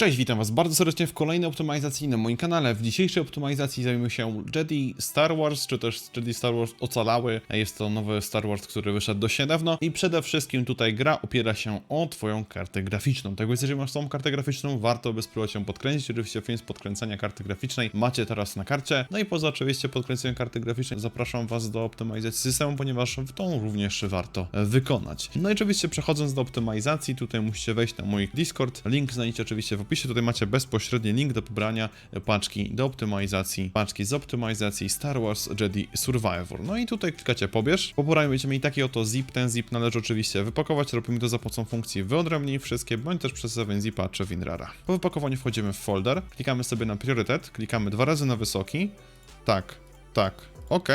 Cześć, witam Was bardzo serdecznie w kolejnej optymalizacji na moim kanale. W dzisiejszej optymalizacji zajmiemy się Jedi Star Wars, czy też Jedi Star Wars Ocalały. Jest to nowy Star Wars, który wyszedł dość niedawno i przede wszystkim tutaj gra opiera się o Twoją kartę graficzną. Tak więc jeżeli masz tą kartę graficzną, warto by spróbować ją podkręcić. Oczywiście film z podkręcania karty graficznej macie teraz na karcie. No i poza oczywiście podkręceniem karty graficznej zapraszam Was do optymalizacji systemu, ponieważ tą również warto wykonać. No i oczywiście przechodząc do optymalizacji, tutaj musicie wejść na mój Discord. Link znajdziecie oczywiście w opisie. Tutaj macie bezpośredni link do pobrania paczki do optymalizacji, paczki z optymalizacji Star Wars Jedi Survivor. No i tutaj klikacie pobierz. Po pobraniu będziecie mieli taki oto zip. Ten zip należy oczywiście wypakować. Robimy to za pomocą funkcji wyodrębnij wszystkie, bądź też przez WinZipa czy WinRara. Po wypakowaniu wchodzimy w folder, klikamy sobie na priorytet, klikamy dwa razy na wysoki. Tak, tak, ok.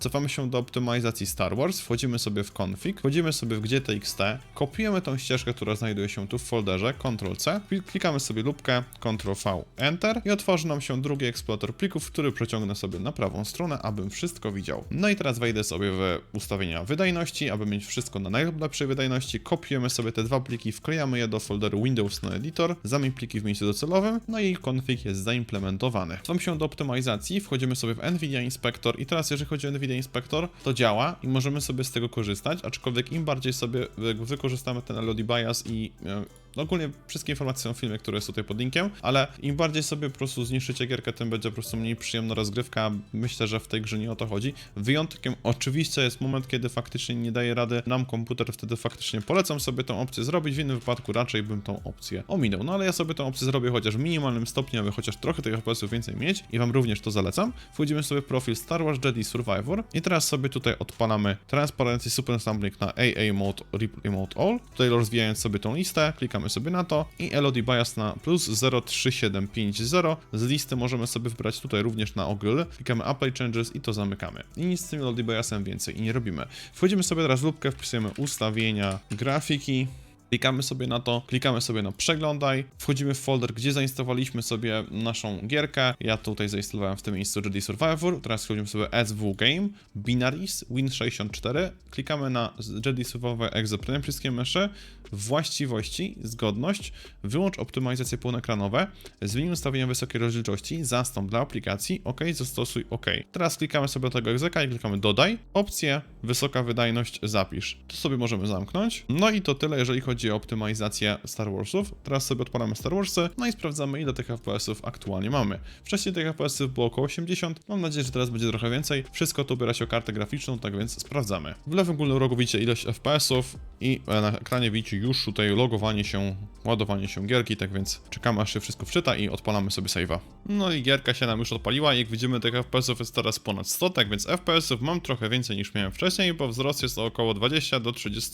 Cofamy się do optymalizacji Star Wars, wchodzimy sobie w config, wchodzimy sobie w GTXT, kopiujemy tą ścieżkę, która znajduje się tu w folderze, Ctrl-C, klikamy sobie lubkę, Ctrl-V, Enter i otworzy nam się drugi eksplorator plików, który przeciągnę sobie na prawą stronę, abym wszystko widział. No i teraz wejdę sobie w ustawienia wydajności, aby mieć wszystko na najlepszej wydajności, kopiujemy sobie te dwa pliki, wklejamy je do folderu Windows No Editor, zamień pliki w miejscu docelowym, no i config jest zaimplementowany. Cofamy się do optymalizacji, wchodzimy sobie w NVIDIA Inspector i teraz jeżeli chodzi o NVIDIA Inspector, to działa i możemy sobie z tego korzystać, aczkolwiek im bardziej sobie wykorzystamy ten LOD bias i e, no ogólnie wszystkie informacje są w filmie, które jest tutaj pod linkiem, ale im bardziej sobie po prostu zniszczycie gierkę, tym będzie po prostu mniej przyjemna rozgrywka. Myślę, że w tej grze nie o to chodzi. Wyjątkiem oczywiście jest moment, kiedy faktycznie nie daje rady nam komputer, wtedy faktycznie polecam sobie tą opcję zrobić, w innym wypadku raczej bym tą opcję ominął. No ale ja sobie tą opcję zrobię chociaż w minimalnym stopniu, aby chociaż trochę tych FPS-ów więcej mieć i wam również to zalecam. Wchodzimy sobie w profil Star Wars Jedi Survivor i teraz sobie tutaj odpalamy Transparency Super Sampling na AA Mode, Replay Mode All. Tutaj rozwijając sobie tą listę, klikamy sobie na to i LOD Bias na plus 03750. Z listy możemy sobie wybrać tutaj również na ogl. Klikamy Apply Changes i to zamykamy. I nic z tym LOD Biasem więcej nie robimy. Wchodzimy sobie teraz w lubkę, wpisujemy ustawienia grafiki. Klikamy sobie na to, klikamy sobie na przeglądaj, wchodzimy w folder, gdzie zainstalowaliśmy sobie naszą gierkę. Ja tutaj zainstalowałem w tym miejscu Jedi Survivor. Teraz wchodzimy sobie SW Game, Binaries, Win64. Klikamy na Jedi Survivor Premium wszystkie myszy, właściwości, zgodność, wyłącz optymalizacje pełnoekranowe, zmień ustawienia wysokiej rozdzielczości, zastąp dla aplikacji, OK, zastosuj OK. Teraz klikamy sobie do tego egzeka i klikamy dodaj, opcję, wysoka wydajność, zapisz. To sobie możemy zamknąć. No i to tyle, jeżeli chodzi o optymalizację Star Warsów. Teraz sobie odpalamy Star Warsy, no i sprawdzamy ile tych FPS-ów aktualnie mamy. Wcześniej tych FPS-ów było około 80, mam nadzieję, że teraz będzie trochę więcej. Wszystko to opiera się o kartę graficzną, tak więc sprawdzamy. W lewym górnym rogu widzicie ilość FPS-ów i na ekranie widzicie już tutaj logowanie się, ładowanie się gierki, tak więc czekamy aż się wszystko wczyta i odpalamy sobie save'a. No i gierka się nam już odpaliła jak widzimy tych FPS-ów jest teraz ponad 100, tak więc FPS-ów mam trochę więcej niż miałem wcześniej, bo wzrost jest około 20 do 30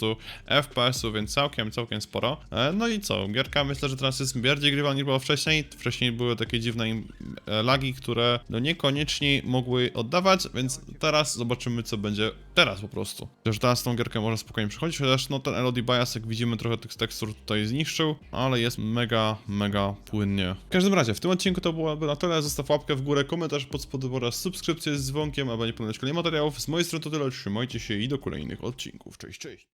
FPS-ów, więc całkiem, całkiem sporo. E, No i co, gierka myślę, że teraz jest bardziej grywa niż było wcześniej. Wcześniej były takie dziwne e, lagi, które no niekoniecznie mogły oddawać, więc teraz zobaczymy co będzie teraz po prostu. Chociaż teraz tą gierkę można spokojnie przechodzić, chociaż no ten LOD bias jak widzimy trochę tych tekstur tutaj zniszczył, ale jest mega, mega płynnie. W każdym razie, w tym odcinku to byłoby na tyle. Zostaw łapkę w górę, komentarz pod spodem oraz subskrypcję z dzwonkiem, aby nie pomylić kolejnych materiałów. Z mojej strony to tyle, trzymajcie się i do kolejnych odcinków. Cześć, cześć.